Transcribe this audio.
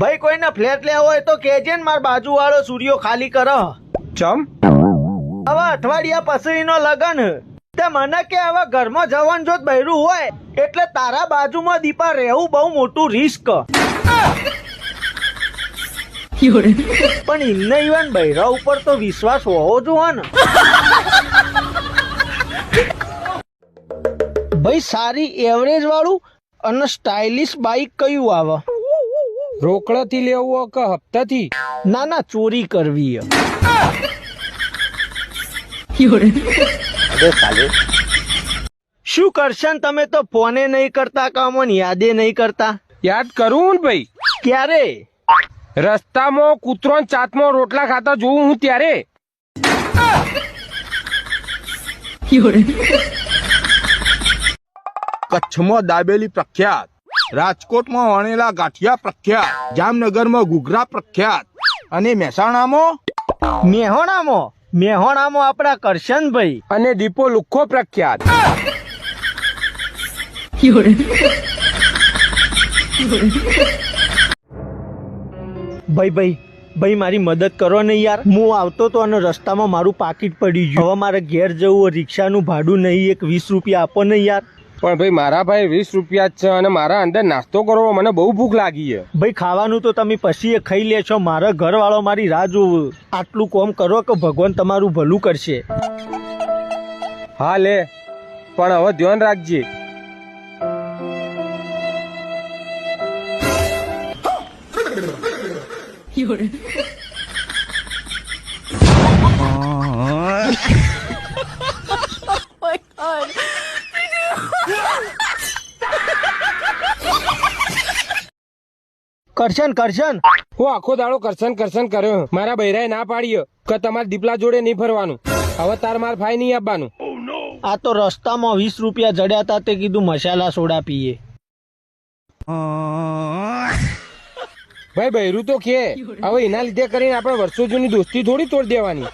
ભાઈ કોઈને ફ્લેટ લેવો હોય તો કેજે ને માર બાજુ વાળો સૂર્યો ખાલી કર. ચમ? હવે અઠવાડિયા પછીનો લગન. તે મને કે હવે ઘરમાં જવાનું જો બૈરું હોય એટલે તારા બાજુમાં દીપા રહેવું બહુ મોટું રિસ્ક પણ ઇન્ને ઇવન બૈરા ઉપર તો વિશ્વાસ હોવો જોઈએ ને. ભાઈ સારી એવરેજ વાળું અને સ્ટાઇલિશ બાઇક કયું આવે? રોકડાથી લેવું કે હપ્તાથી? ના ના ચોરી કરવી શું કરશે તમે તો ફોને નહીં કરતા કામો યાદે નહીં કરતા? યાદ કરું ને ભાઈ. ક્યારે? રસ્તામાં કૂતરો ને ચાતમાં રોટલા ખાતા જોઉં હું ત્યારે. કચ્છમાં દાબેલી પ્રખ્યાત. રાજકોટમાં વણેલા ગાંઠિયા પ્રખ્યાત જામનગરમાં ઘૂઘરા પ્રખ્યાત. અને મહેસાણામાં? મેહોણામાં. મેહોણામાં આપણા કરશનભાઈ. અને દીપો લુખ્ખો પ્રખ્યાત. ભાઈ ભાઈ ભાઈ મારી મદદ કરો ને યાર. હું આવતો તો અને રસ્તામાં મારું પાકીટ પડી ગયું. હવે મારે ઘેર જવું હોય, રિક્ષાનું ભાડું નહીં એક વીસ રૂપિયા આપો ને યાર. પણ ભાઈ મારા ભાઈ વીસ રૂપિયા જ છે અને મારા અંદર નાસ્તો કરવો મને બહુ ભૂખ લાગી છે. ભાઈ ખાવાનું તો તમે પછી એ ખાઈ લેશો. મારા ઘરવાળો મારી રાહ જોવું આટલું કોમ કરો કે ભગવાન તમારું ભલું કરશે. હા લે. પણ હવે ધ્યાન રાખજે. કરશન કરશન. હું આખો દાડો કરશન કરશન કર્યો. મારા બૈરાએ ના પાડ્યો કે તમારે દીપલા જોડે નહીં ફરવાનું. હવે તાર માર ફાઈ નહીં આપવાનું. આ તો રસ્તામાં વીસ રૂપિયા જડ્યા હતા તે કીધું મસાલા સોડા પીએ. ભાઈ બૈરું તો કે. હવે એના લીધે કરીને આપણે વર્ષો જૂની દોસ્તી થોડી તોડ દેવાની.